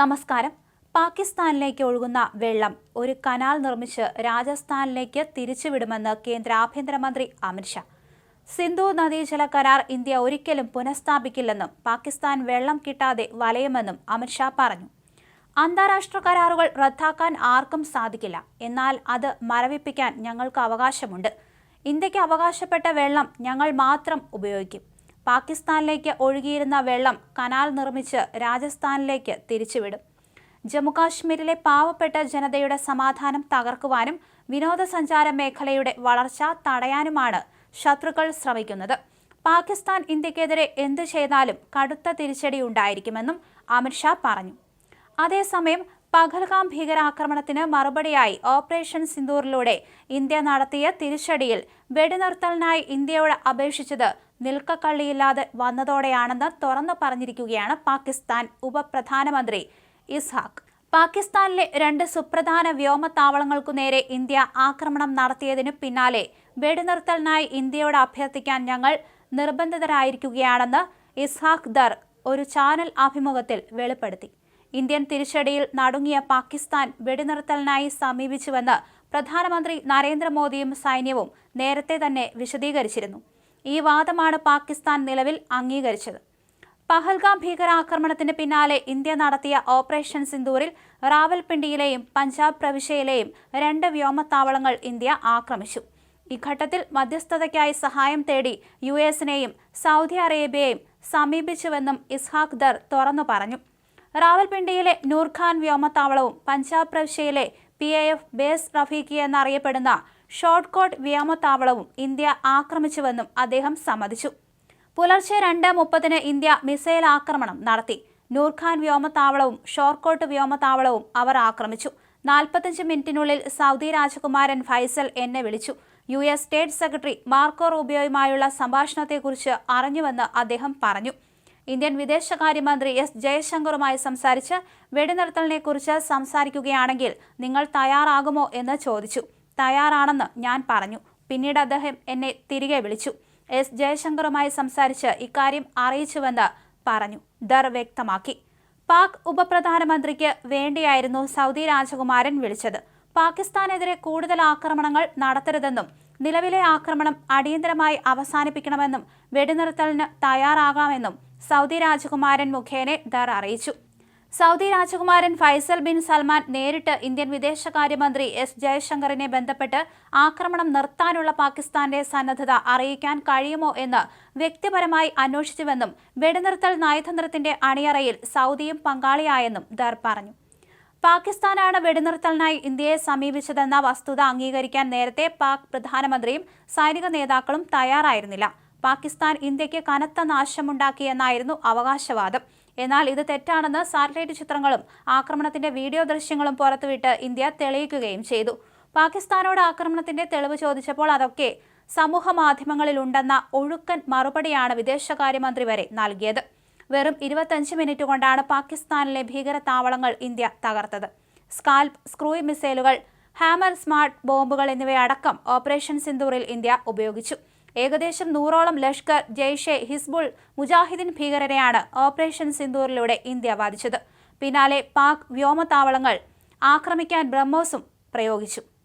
നമസ്കാരം. പാകിസ്ഥാനിലേക്ക് ഒഴുകുന്ന വെള്ളം ഒരു കനാൽ നിർമ്മിച്ച് രാജസ്ഥാനിലേക്ക് തിരിച്ചുവിടുമെന്ന് കേന്ദ്ര ആഭ്യന്തരമന്ത്രി അമിത്ഷാ സിന്ധു നദീജല കരാർ ഇന്ത്യ ഒരിക്കലും പുനഃസ്ഥാപിക്കില്ലെന്നും പാകിസ്ഥാൻ വെള്ളം കിട്ടാതെ വലയുമെന്നും അമിത്ഷാ പറഞ്ഞു. അന്താരാഷ്ട്ര കരാറുകൾ റദ്ദാക്കാൻ ആർക്കും സാധിക്കില്ല. എന്നാൽ അത് മരവിപ്പിക്കാൻ ഞങ്ങൾക്ക് അവകാശമുണ്ട്. ഇന്ത്യയ്ക്ക് അവകാശപ്പെട്ട വെള്ളം ഞങ്ങൾ മാത്രം ഉപയോഗിക്കും. പാകിസ്ഥാനിലേക്ക് ഒഴുകിയിരുന്ന വെള്ളം കനാൽ നിർമ്മിച്ച് രാജസ്ഥാനിലേക്ക് തിരിച്ചുവിടും. ജമ്മുകാശ്മീരിലെ പാവപ്പെട്ട ജനതയുടെ സമാധാനം തകർക്കുവാനും വിനോദസഞ്ചാര മേഖലയുടെ വളർച്ച തടയാനുമാണ് ശത്രുക്കൾ ശ്രമിക്കുന്നത്. പാകിസ്ഥാൻ ഇന്ത്യക്കെതിരെ എന്തു ചെയ്താലും കടുത്ത തിരിച്ചടി ഉണ്ടായിരിക്കുമെന്നും അമിത്ഷാ പറഞ്ഞു. അതേസമയം പഹൽഗാം ഭീകരാക്രമണത്തിന് മറുപടിയായി ഓപ്പറേഷൻ സിന്ദൂറിലൂടെ ഇന്ത്യ നടത്തിയ തിരിച്ചടിയിൽ വെടിനിർത്തലിനായി ഇന്ത്യയോട് അപേക്ഷിച്ചത് നിൽക്കക്കള്ളിയില്ലാതെ വന്നതോടെയാണെന്ന് തുറന്നു പറഞ്ഞിരിക്കുകയാണ് പാകിസ്ഥാൻ ഉപപ്രധാനമന്ത്രി ഇസ്ഹാഖ്. പാകിസ്ഥാനിലെ രണ്ട് സുപ്രധാന വ്യോമത്താവളങ്ങൾക്കു നേരെ ഇന്ത്യ ആക്രമണം നടത്തിയതിനു പിന്നാലെ വെടിനിർത്തലിനായി ഇന്ത്യയോട് അഭ്യർത്ഥിക്കാൻ ഞങ്ങൾ നിർബന്ധിതരായിരിക്കുകയാണെന്ന് ഇസ്ഹാഖ് ദർ ഒരു ചാനൽ അഭിമുഖത്തിൽ വെളിപ്പെടുത്തി. ഇന്ത്യൻ തിരിച്ചടിയിൽ നടുങ്ങിയ പാകിസ്ഥാൻ വെടിനിർത്തലിനായി സമീപിച്ചുവെന്ന് പ്രധാനമന്ത്രി നരേന്ദ്രമോദിയും സൈന്യവും നേരത്തെ തന്നെ വിശദീകരിച്ചിരുന്നു. ഈ വാദമാണ് പാകിസ്ഥാൻ നിലവിൽ അംഗീകരിച്ചത്. പഹൽഗാം ഭീകരാക്രമണത്തിന് പിന്നാലെ ഇന്ത്യ നടത്തിയ ഓപ്പറേഷൻ സിന്ദൂറിൽ റാവൽപിണ്ടിയിലെയും പഞ്ചാബ് പ്രവിശ്യയിലെയും രണ്ട് വ്യോമത്താവളങ്ങൾ ഇന്ത്യ ആക്രമിച്ചു. ഈ ഘട്ടത്തിൽ മധ്യസ്ഥതയ്ക്കായി സഹായം തേടി യു എസിനെയും സൗദി അറേബ്യയെയും സമീപിച്ചുവെന്നും ഇസ്ഹാഖ് ദർ തുറന്നു പറഞ്ഞു. റാവൽപിണ്ടിയിലെ നൂർഖാൻ വ്യോമത്താവളവും പഞ്ചാബ് പ്രവിശ്യയിലെ P A F base Rafiqui എന്നറിയപ്പെടുന്ന ഷോർട്ട് കോട്ട് വ്യോമത്താവളവും ഇന്ത്യ ആക്രമിച്ചുവെന്നും അദ്ദേഹം സമ്മതിച്ചു. പുലർച്ചെ രണ്ട് മുപ്പതിന് ഇന്ത്യ മിസൈൽ ആക്രമണം നടത്തി. നൂർഖാൻ വ്യോമത്താവളവും ഷോർക്കോട്ട് വ്യോമത്താവളവും അവർ ആക്രമിച്ചു. നാൽപ്പത്തഞ്ച് മിനിറ്റിനുള്ളിൽ സൗദി രാജകുമാരൻ ഫൈസൽ എന്നെ വിളിച്ചു. U S state secretary Marco റൂബിയോയുമായുള്ള സംഭാഷണത്തെക്കുറിച്ച് അറിഞ്ഞുവെന്ന് അദ്ദേഹം പറഞ്ഞു. ഇന്ത്യൻ വിദേശകാര്യമന്ത്രി എസ് ജയശങ്കറുമായി സംസാരിച്ച് വെടിനിർത്തലിനെക്കുറിച്ച് സംസാരിക്കുകയാണെങ്കിൽ നിങ്ങൾ തയ്യാറാകുമോ എന്ന് ചോദിച്ചു. തയ്യാറാണെന്ന് ഞാൻ പറഞ്ഞു. പിന്നീട് അദ്ദേഹം എന്നെ തിരികെ വിളിച്ചു. എസ് ജയശങ്കറുമായി സംസാരിച്ച് ഇക്കാര്യം അറിയിച്ചുവെന്ന് പറഞ്ഞു. ദർ വ്യക്തമാക്കി. പാക് ഉപപ്രധാനമന്ത്രിക്ക് വേണ്ടിയായിരുന്നു സൗദി രാജകുമാരൻ വിളിച്ചത്. പാകിസ്ഥാനെതിരെ കൂടുതൽ ആക്രമണങ്ങൾ നടത്തരുതെന്നും നിലവിലെ ആക്രമണം അടിയന്തരമായി അവസാനിപ്പിക്കണമെന്നും വെടിനിർത്തലിന് തയ്യാറാകാമെന്നും സൗദി രാജകുമാരൻ മുഖേന ദർ അറിയിച്ചു. സൗദി രാജകുമാരൻ ഫൈസൽ ബിൻ സൽമാൻ നേരിട്ട് ഇന്ത്യൻ വിദേശകാര്യമന്ത്രി എസ് ജയശങ്കറിനെ ബന്ധപ്പെട്ട് ആക്രമണം നിർത്താനുള്ള പാകിസ്ഥാന്റെ സന്നദ്ധത അറിയിക്കാൻ കഴിയുമോ എന്ന് വ്യക്തിപരമായി അന്വേഷിച്ചുവെന്നും വെടിനിർത്തൽ നയതന്ത്രത്തിന്റെ അണിയറയിൽ സൗദിയും പങ്കാളിയായെന്നും ദർ പറഞ്ഞു. പാകിസ്ഥാനാണ് വെടിനിർത്തലിനായി ഇന്ത്യയെ സമീപിച്ചതെന്ന വസ്തുത അംഗീകരിക്കാൻ നേരത്തെ പാക് പ്രധാനമന്ത്രിയും സൈനിക നേതാക്കളും തയ്യാറായിരുന്നില്ല. പാകിസ്ഥാൻ ഇന്ത്യയ്ക്ക് കനത്ത നാശമുണ്ടാക്കിയെന്നായിരുന്നു അവകാശവാദം. എന്നാൽ ഇത് തെറ്റാണെന്ന് സാറ്റലൈറ്റ് ചിത്രങ്ങളും ആക്രമണത്തിന്റെ വീഡിയോ ദൃശ്യങ്ങളും പുറത്തുവിട്ട് ഇന്ത്യ തെളിയിക്കുകയും ചെയ്തു. പാകിസ്ഥാനോട് ആക്രമണത്തിന്റെ തെളിവ് ചോദിച്ചപ്പോൾ അതൊക്കെ സമൂഹ മാധ്യമങ്ങളിലുണ്ടെന്ന ഒഴുക്കൻ മറുപടിയാണ് വിദേശകാര്യമന്ത്രി വരെ നൽകിയത്. വെറും ഇരുപത്തഞ്ച് മിനിറ്റ് കൊണ്ടാണ് പാകിസ്ഥാനിലെ ഭീകര താവളങ്ങൾ ഇന്ത്യ തകർത്തത്. സ്കാൽപ് സ്ക്രൂയ് മിസൈലുകൾ ഹാമർ സ്മാർട്ട് ബോംബുകൾ എന്നിവയടക്കം ഓപ്പറേഷൻ സിന്ദൂറിൽ ഇന്ത്യ ഉപയോഗിച്ചു. ഏകദേശം നൂറോളം ലഷ്കർ ജെയ്ഷെ ഹിസ്ബുൾ മുജാഹിദിൻ ഭീകരരെയാണ് ഓപ്പറേഷൻ സിന്ദൂറിലൂടെ ഇന്ത്യ വാദിച്ചത് പിന്നാലെ പാക് വ്യോമതാവളങ്ങൾ ആക്രമിക്കാൻ ബ്രഹ്മോസും പ്രയോഗിച്ചു.